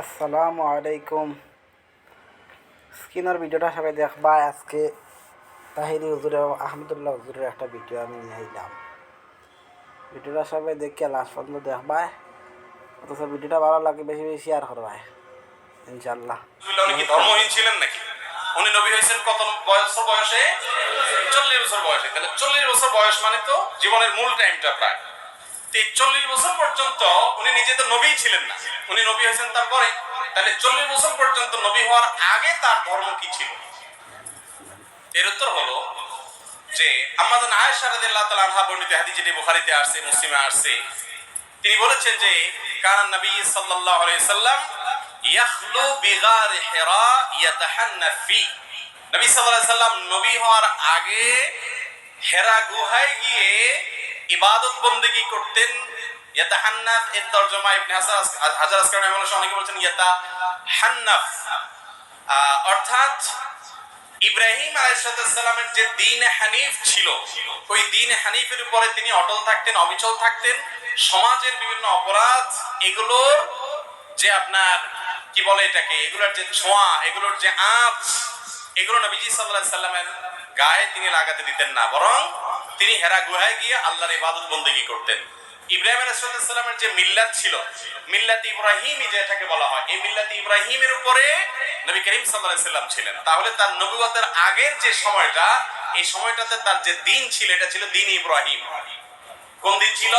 আসসালামু আলাইকুম। স্ক্রিনের ভিডিওটা সবাই দেখবা। আজকে তাহিরি হুজুরের এবং আহমদুল্লাহ হুজুরের একটা ভিডিও আমি নিলাম ভিডিওটা সবাই দেখে লাস্ট পর্যন্ত দেখবা। অথচ ভিডিওটা ভালো লাগে, বেশি বেশি শেয়ার করবা। ইনশাল্লাহ ধর্মহীন ছিলেন নাকি? উনি নবী হয়েছেন কত বছর বয়সে? চল্লিশ বছর বয়সে। তাহলে চল্লিশ বছর বয়স মানে তো জীবনের মূল টাইমটা প্রায়। চল্লিশ বছর পর্যন্ত উনি নিজে তো নবী ছিলেন না। উনি নবী হয়েছেন তারপরে। তাহলে চল্লিশ বছর পর্যন্ত নবী হওয়ার আগে তার ধর্ম কি ছিল? এর উত্তর হলো যে আমাদের আয়েশা রাদিয়াল্লাহু তাআলা আনহা বর্ণিত হাদিস যেটি বুখারীতে আসছে, মুসলিমে আসছে। তিনি বলেছেন যে, কান নবী সাল্লাল্লাহু আলাইহি সাল্লাম ইয়াখলু বিগার হিরা ইয়াতাহান্না নবী সাল্লাল্লাহু আলাইহি সাল্লাম নবী হওয়ার আগে হেরা গুহায় গিয়ে ইবাদত বন্দেগী করতেন। ইয়াতাহান্নাফ এর তরজমা ইবনে হাসান হাজার আসকারী মানুষ অনেকে বলেছেন ইয়াতাহান্নাফ। আহ, অর্থাৎ ইব্রাহিম আলাইসালামের যে দিন হানিফ ছিল ওই দিন হানিফের উপরে তিনি অটল থাকতেন অবিচল থাকতেন। সমাজের বিভিন্ন অপরাধ এগুলোর যে আপনার কি বলে এটাকে? এগুলোর যে ছোঁয়া এগুলোর যে আঁচ এগুলো নবীজি সাল্লাহ সাল্লামের গায়ে তিনি লাগাতে দিতেন না, বরং তিনি হেরা গুহায় গিয়ে আল্লাহর ইবাদত বন্দী করতেন। ইব্রাহিম আলাইসাল্লামের যে মিল্লাত ছিল, মিল্লাত ইব্রাহিম যেটাকে বলা হয়, এই মিল্লাত ইব্রাহিমের উপরে নবী করিম সাল্লাহ সাল্লাম ছিলেন। তাহলে তার নবুয়তের আগের যে সময়টা, এই সময়টাতে তার যে দিন ছিল, এটা ছিল দিন ইব্রাহিম। কোন দিন ছিল?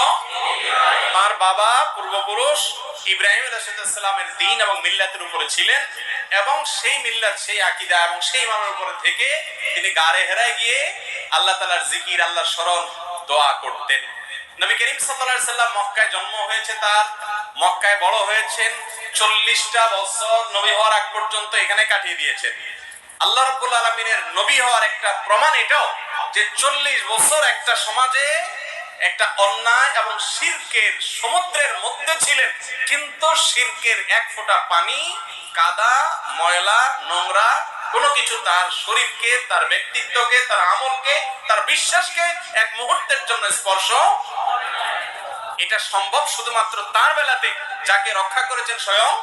তার বাবা পূর্বপুরুষ ইব্রাহিম আলাইসাল্লামের দিন এবং মিল্লাতের উপরে ছিলেন এবং সেই মিল্লাত, সেই আকিদা এবং সেই ইমামের উপরে থেকে তিনি গাড়ে হেরায় গিয়ে আল্লাহ তালার জিকির, আল্লাহর স্মরণ, দোয়া করতেন। নবী করিম সাল্লাল্লাহু সাল্লাম মক্কায় জন্ম হয়েছে তার। মক্কায় বড় হয়েছেন। চল্লিশটা বছর নবী হওয়ার আগ পর্যন্ত এখানে কাটিয়ে দিয়েছেন। আল্লাহ রব্বুল আলমিনের নবী হওয়ার একটা প্রমাণ এটাও যে চল্লিশ বছর একটা সমাজে একটা অন্যায় এবং শিরকের সমুদ্রের মধ্যে ছিলেন। কিন্তু শিরকের এক ফোঁটা পানি, কাদা, ময়লা, নোংরা, কোনো কিছু তার শরীরকে, তার ব্যক্তিত্বকে, তার আমলকে, তার বিশ্বাসকে এক মুহূর্তের জন্য স্পর্শ এটা সম্ভব শুধুমাত্র তার বেলাতে, যাকে রক্ষা করেছেন স্বয়ং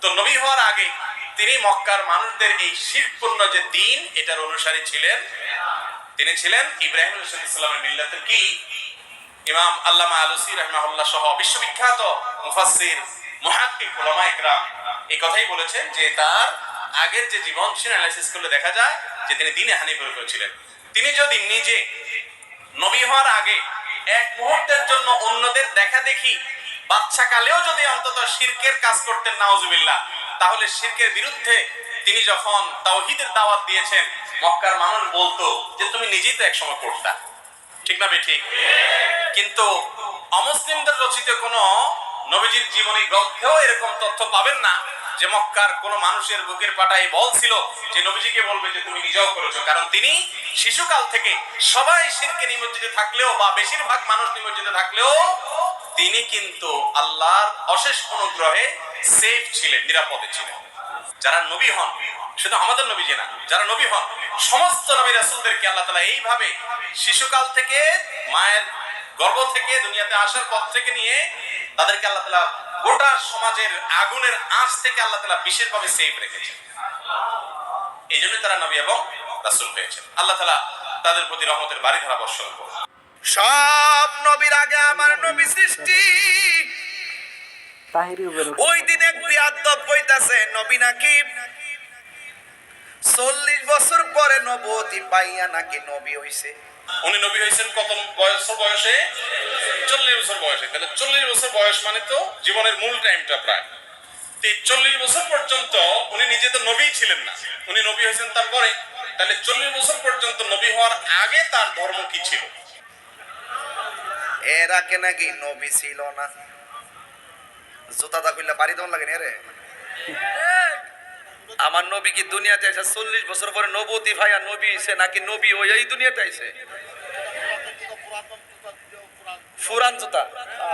তো নবী হওয়ার আগে তিনি মক্কার মানুষদের এই শিরপূর্ণ যে দিন, এটার অনুসারী ছিলেন তিনি ছিলেন ইব্রাহিম ইসলামের মিল্লাতের কি ইমাম আল্লামা আলুসি রহমাহুল্লাহ সহ বিশ্ববিখ্যাত মুফাসসির, মুহাক্কিক উলামা ইকরাম এই কথাই বলেছেন যে তার আগের যে জীবন সে অ্যানালাইসিস করলে দেখা যায় যে তিনি দিনে হানিফের উপর ছিলেন তিনি যদি নিজে নবী হওয়ার আগে এক মুহূর্তের জন্য অন্যদের দেখা দেখি বাচ্চা কালেও যদি অন্তত শিরকের কাজ করতেন, নাউজুবিল্লাহ, তাহলে শিরকের বিরুদ্ধে তিনি যখন তাওহীদের দাওয়াত দিয়েছেন, মক্কার মানুষ বলতো যে, তুমি নিজেই তো একসময় করতা ঠিক না ঠিক কিন্তু অমুসলিমদের রচিত কোন নবীজির জীবনী গ্রন্থেও এরকম তথ্য পাবেন না যে, মক্কার কোন মানুষের বুকের পাটাই বলছিল যে, নবীজিকে বলবে যে, তুমি নিজেও করেছ। কারণ তিনি শিশুকাল থেকে সবাই শিরকে নিমজ্জিত থাকলেও বা বেশিরভাগ মানুষ নিমজ্জিত থাকলেও তিনি কিন্তু আল্লাহর অশেষ অনুগ্রহে সেফ ছিলেন, নিরাপদে ছিলেন। যারা নবী হন, শুধু আমাদের নবী যে না, যারা নবী হন, সমস্ত নবী রাসূলদেরকে আল্লাহ তাআলা এইভাবে শিশুকাল থেকে, মায়ের গর্ভ থেকে, দুনিয়াতে আসার পর থেকে নিয়ে তাদেরকে আল্লাহ তাআলা গোটা সমাজের আগুনের আঁচ থেকে আল্লাহ তাআলা বিশেষভাবে সেভ রেখেছেন। এই জন্য তারা নবী এবং রাসূল পেয়েছেন আল্লাহ তালা তাদের প্রতি রহমতের বাড়ি ধারা বর্ষণ করুন। সব নবীর আগে আমার নবী সৃষ্টি ওই দিন এক বিয়াদ্দব কইতাছে নবী নাকি? চল্লিশ বছর পরে নবতী পাইয়া নাকি নবী হইছে। উনি নবী হয়েছেন কত বয়স বয়সে? চল্লিশ বছর বয়সে। তাহলে চল্লিশ বছর বয়স মানে তো জীবনের মূল টাইমটা প্রায়। চল্লিশ বছর পর্যন্ত উনি নিজে তো নবী ছিলেন না। উনি নবী হয়েছেন তারপরে। তাহলে চল্লিশ বছর পর্যন্ত নবী হওয়ার আগে তার ধর্ম কি ছিল? এর আগে নাকি নবী ছিল না। জুতাটা কইলে বাড়ি দেওয়ার লাগে না রে। আমার নবী কি দুনিয়াতে এসে চল্লিশ বছর পরে নবতী ভাইয়া নবী হইছে নাকি নবী ওই এই দুনিয়াতে আইছে? ফুরান জুতা।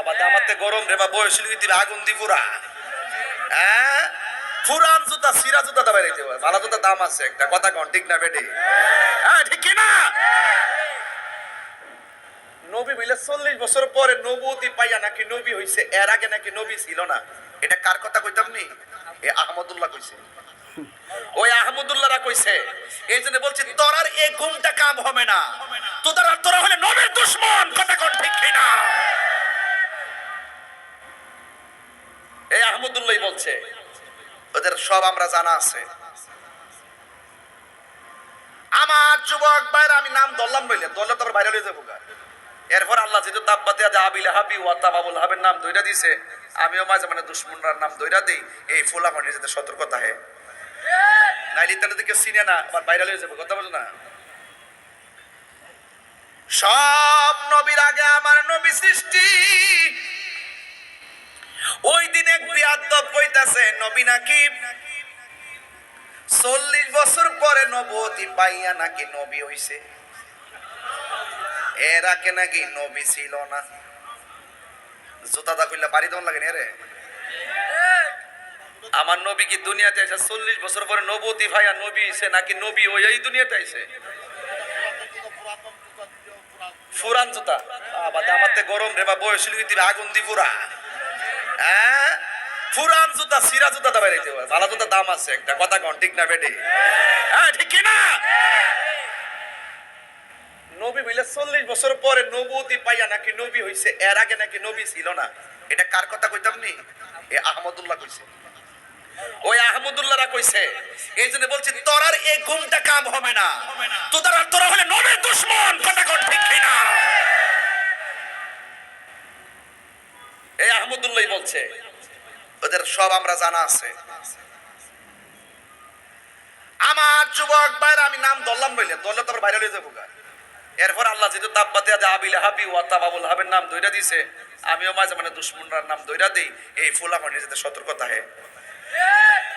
আবার আমার তো গরম রে বা বয়স দিবে আগুন দি পুরা হ্যাঁ? ফুরান জুতা, সিরা জুতা দাবাই হবে। ভালো জুতা দাম আছে একটা। কথা কন, ঠিক না বেটি? হ্যাঁ ঠিক কি না নবী বলে চল্লিশ বছর পরে নবতী পাইয়া নাকি নবী হইছে, এর আগে নাকি নবী ছিল না। এটা কার কথা কইতাম নি? এ আহমদুল্লাহ কইছে। ওই আহমদুল্লাহরা কইছে, এই জন্য বলছি, তোরার এই ঘুমটা কাম হবে না। তোরা তোরা হলে নবীর দুশ্মন, কথা কোন ঠিক কিনা? এই আহমদুল্লাহ বলছে, ওদের সব আমরা জানা আছে। আমার যুবক ভাইরা, আমি নাম ধরলাম বললে ধরলে তোমার বাইরে হয়ে যাব। এরপর আল্লাহ যেহেতু তাব্বাতে আজ আবিল হাবি ওয়া তাবাবুল হাবের নাম দইরা দিছে, আমিও মাঝে মানে দুশ্মনরার নাম দইরা দেই, এই ফুলা মানে যাতে সতর্কতা হে কেউ চিনে না বাইরে হয়ে যাব, কথা বলো না? সব নবীর আগে আমার নবী সৃষ্টি। ওই দিন এক বিয়াদ্দব কইতাছে, নবী নাকি? চল্লিশ বছর পরে নবতী পাইয়া নাকি নবী হইছে। এর আগে নাকি? নবী ছিল না। জুতা দা কইলা বাড়ি দন লাগে রে আমার নবী কি দুনিয়াতে এসে চল্লিশ বছর পরে নবতী ভাইয়া নবী হইছে নাকি নবী ওই এই দুনিয়াতে আইছে ফুরান জুতা। আমাতে গরম রে, বা বয়স আগুন দি পুরা হ্যাঁ? ফুরান জুতা, সিরা জুতা দাবাই রেখে ভালো জুতা দাম আছে একটা। কথা কন, ঠিক না বেটি? হ্যাঁ ঠিক কি না নবী বলে চল্লিশ বছর পরে নবতী পাইয়া নাকি নবী হইছে, এর আগে নাকি নবী ছিল না? এটা কার কথা কইতাম নি? এ আহমদুল্লাহ কইছে। ওই আহমদুল্লাহরা কইছে, এই জন্য বলছি, তোরার এই কাম হবে না। তোরা তোরা হলে নবীর দুশ্মন, কথা কোন ঠিক কিনা? এই আহমদুল্লাহ বলছে, ওদের সব আমরা জানা আছে। আমার যুবক ভাইরা, আমি নাম ধরলাম বললে ধরলে তোমার বাইরে হয়ে যাব। এরপর আল্লাহ যেহেতু তাব্বাতে আজ আবিল হাবি ওয়া তাবাবুল হাবের নাম দইরা দিছে, আমিও মাঝে মানে দুশ্মনরার নাম দইরা দেই, এই ফুলা মানে যাতে সতর্কতা হে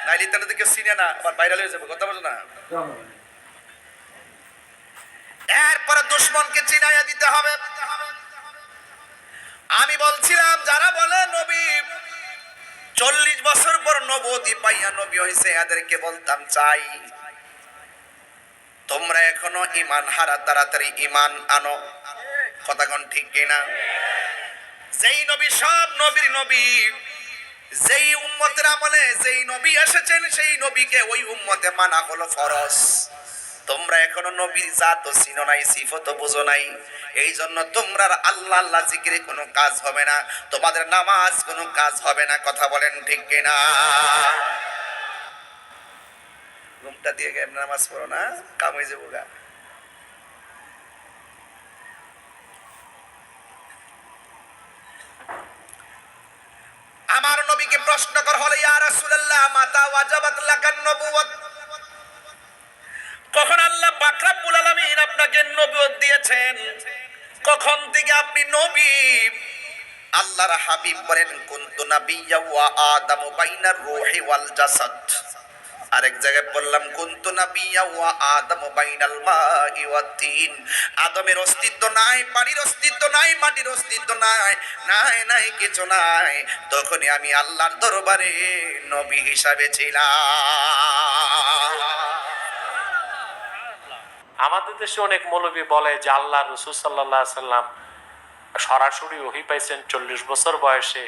নাইলে তাহলে কেউ চিনে না, আবার বাইরে হয়ে যাব, কথা বলো না। এরপরে দুশ্মনকে চিনাইয়া দিতে হবে। আমি বলছিলাম, যারা বলে নবী, চল্লিশ বছর পর নবতী পাইয়া নবী হয়েছে এদেরকে বলতাম চাই। তোমরা এখনও ইমান হারা, তাড়াতাড়ি ইমান আনো। কথাগণ ঠিক কিনা? যেই নবী সব নবীর নবী, যেই উম্মতের আমলে যেই নবী এসেছেন, সেই নবীকে ওই উম্মতে মানা হলো ফরজ। তোমরা এখনও নবীর জাত চিনো নাই, সিফত বুঝো নাই। এই জন্য তোমরা আল্লাহ আল্লাহ জিকিরে কোনো কাজ হবে না। তোমাদের নামাজ কোনো কাজ হবে না। কথা বলেন ঠিক কিনা? ঘুমটা দিয়ে গেম নামাজ পড়ো না, কাম যাব গা। আমার নবীকে প্রশ্ন কর, হলে ইয়া রাসূলুল্লাহ, মাতা ওয়াজাবাত লাকান নবুওয়াত। কখন আল্লাহ পাক রব্বুল আলামিন আপনাকে নবুয়ত দিয়েছেন? কখন থেকে আপনি নবী? আল্লাহর হাবিব বলেন, কুনতু নাবিয়্যা ওয়া আদামু বাইনার রূহি ওয়াল জাসাদ। আরেক জায়গায় বললাম, কুনতু নাবিয়্যা ওয়া আদামু বাইনাল মাই তিন। আদমের অস্তিত্ব নাই পানির অস্তিত্ব নাই, মাটির অস্তিত্ব নাই নাই নাই, কিছু নাই। তখনই আমি আল্লাহর দরবারে নবী হিসাবে ছিলাম। আমাদের দেশে অনেক মৌলবী বলে যে আল্লাহ রসুল সাল্লাহ সাল্লাম সরাসরি ওহি পাইছেন চল্লিশ বছর বয়সে।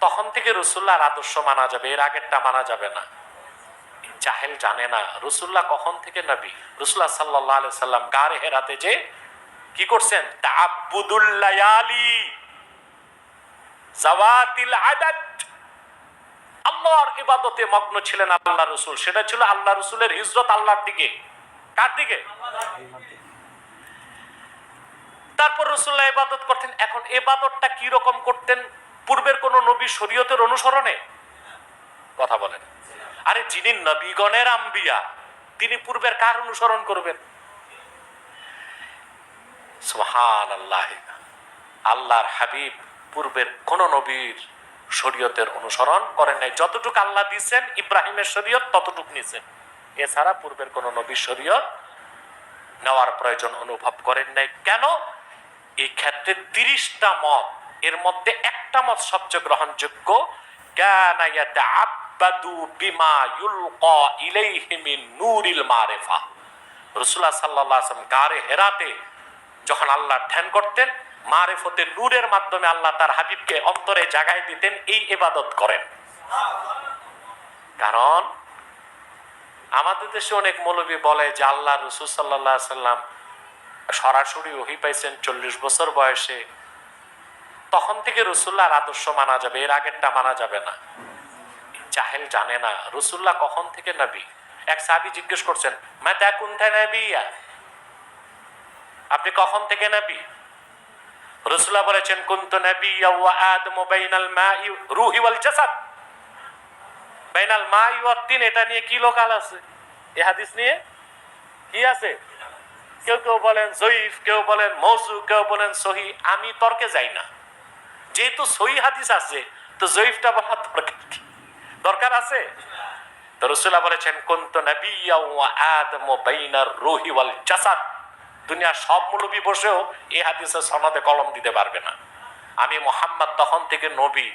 তখন থেকে রসুল্লাহর আদর্শ মানা যাবে, এর আগেরটা মানা যাবে না। জাহেল জানে না। রসুল্লাহ কখন থেকে নবী? রসুল্লাহ সাল্লাহ আলি সাল্লাম গারে হেরাতে যে কি করছেন? তাবুদুল্লায়ালি জাওয়াতিল আদাদ। আল্লাহর ইবাদতে মগ্ন ছিলেন আল্লাহ রসুল। সেটা ছিল আল্লাহ রসুলের হিজরত আল্লাহর দিকে। কার দিকে? তারপর রসুল্লাহ ইবাদত করতেন। এখন এবাদতটা কি রকম করতেন? পূর্বের কোন নবী শরীয়তের অনুসরণে? কথা বলেন। আরে যিনি নবীগণের আম্বিয়া, তিনি পূর্বের কার অনুসরণ করবেন? আল্লাহর হাবিব পূর্বের কোন নবীর শরীয়তের অনুসরণ করেন নাই। যতটুকু আল্লাহ দিচ্ছেন ইব্রাহিমের শরীয়ত ততটুকু নিছেন। এছাড়া পূর্বের কোন নবীর শরীয়ত নেওয়ার প্রয়োজন অনুভব করেন নাই। কেন? এই ক্ষেত্রে তিরিশটা মত, এর মধ্যে একটা মত সবচেয়ে গ্রহণযোগ্য, কানা ইয়াতাআব্বাদু বিমা ইউলকা ইলাইহি মিন নূরিল মারিফা রাসূলুল্লাহ সাল্লাল্লাহু আলাইহি হেরাতে যখন আল্লাহ ধ্যান করতেন, মারেফতে নূরের মাধ্যমে আল্লাহ তার হাবিবকে অন্তরে জাগায় দিতেন, এই ইবাদত করেন। কারণ আমাদের দেশে অনেক মৌলবী বলে যে আল্লাহ রসুল সাল্লাহ সাল্লাম সরাসরি ওহি পাইছেন চল্লিশ বছর বয়সে। তখন থেকে রসুল্লাহর আদর্শ মানা যাবে, এর আগেরটা মানা যাবে না। চাহেল জানে না। রসুল্লাহ কখন থেকে নাবি? এক সাহাবি জিজ্ঞেস করছেন, মাতা কুন্থা নবিয়া? আপনি কখন থেকে নবী? রসুল্লাহ বলেছেন, কুন্ত নবী ওয়া আদম বাইনাল মাই রুহি ওয়াল জাসাদ। বাইনাল মাই ওয়া তিন, এটা নিয়ে কি লোকাল আছে? এ হাদিস নিয়ে কি আছে? কেউ কেউ বলেন জয়ীফ, কেউ বলেন মৌজু, কেউ বলেন সহি, আমি তর্কে যাই না। যেহেতু সহি হাদিস আছে, তো জয়ীফটা বলার দরকার কি? দরকার আছে তো রসুল্লাহ বলেছেন কুন্ত নবিয়া ওয়া আদম বাইনার রুহি ওয়াল জাসাদ দুনিয়ার সব মুলবি বসেও এই হাদিসের সনদে কলম দিতে পারবে না আমি মোহাম্মদ তখন থেকে নবী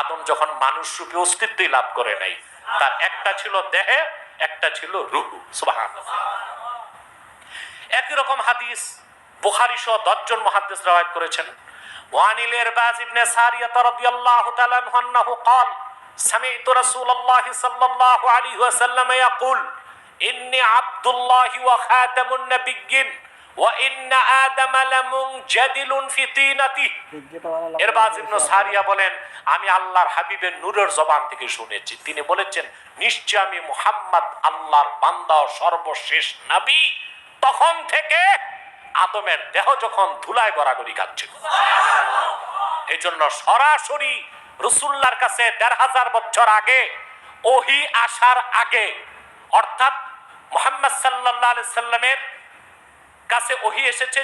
আদম যখন মানুষ রূপে অস্তিত্বই লাভ করে নাই তার একটা ছিল দেহে একটা ছিল রুহু সুবাহান একই রকম হাদিস বুখারী সহ দশজন মহাদ্দেশ রাওয়ায়াত করেছেন ওয়ানিল ইরবাজ ইবনে সারিয়াত রাদিয়াল্লাহু তাআলা আনহু আন্নাহু قال سمعت رسول الله صلى الله عليه وسلم يقول إني عبد الله وخاتم النبيين وإن آدم لمنجدل في طينته ভিডিওটা ভালো লাগলে এরবাজ ইবনে সারিয়া বলেন আমি আল্লাহর হাবিবের নূরের জবান থেকে শুনেছি তিনি বলেছেন নিশ্চয় আমি মুহাম্মদ আল্লাহর বান্দা ও সর্বশেষ নবী তখন থেকে আদমের দেহ যখন ধুলায় গড়াগড়ি খাচ্ছিল এই জন্য সরাসরি রসুল্লার কাছে দেড় হাজার বছর আগে, ওহি আসার আগে, অর্থাৎ মোহাম্মদ সাল্লাহ সাল্লামের কাছে ওহি এসেছে